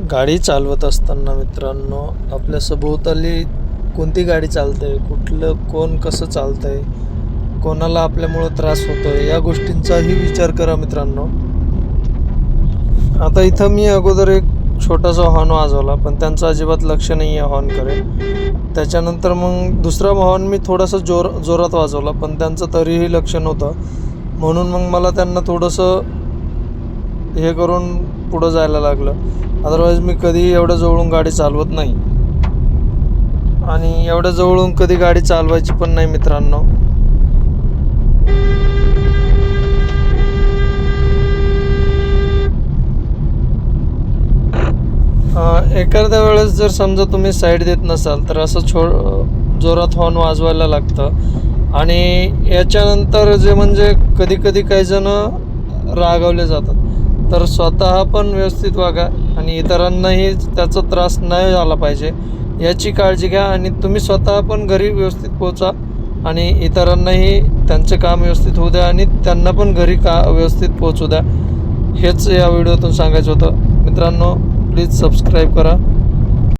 गाडी चालवत असताना मित्रांनो आपल्या सभोवताली कोणती गाडी चालते कुठलं कोण कसं चालतंय कोणाला आपल्यामुळं त्रास होतोय या गोष्टींचाही विचार करा मित्रांनो. आता इथं मी अगोदर एक छोटासा हॉर्न वाजवला पण त्यांचं अजिबात लक्ष नाही आहे हॉर्नकडे त्याच्यानंतर मग दुसरा हॉर्न मी थोडासा जोर जोरात वाजवला पण त्यांचं तरीही लक्ष नव्हतं. म्हणून मग मला त्यांना थोडंसं हे करून पुढं जायला लागलं. अदरवाईज मी कधी एवढं जवळून गाडी चालवत नाही. आणि एवढं जवळून कधी गाडी चालवायची पण नाही मित्रांनो. एखाद्या वेळेस जर समजा तुम्ही साईड देत नसाल तर असं छो जोरात हॉर्न वाजवायला लागतं. आणि याच्यानंतर जे म्हणजे कधी कधी काही जण रागवले जातात. तर स्वतः पण व्यवस्थित वागा. आणि इतरांनाही त्याचा त्रास नाही झाला पाहिजे. याची काळजी घ्या आणि तुम्ही स्वतः पण घरी व्यवस्थित पोचा आणि इतरांनाही त्यांचे काम व्यवस्थित होऊ द्या आणि त्यांना पण घरी का व्यवस्थित पोचू द्या. हेच या व्हिडिओतून सांगायचं होतं. मित्रांनो प्लीज सबस्क्राईब करा.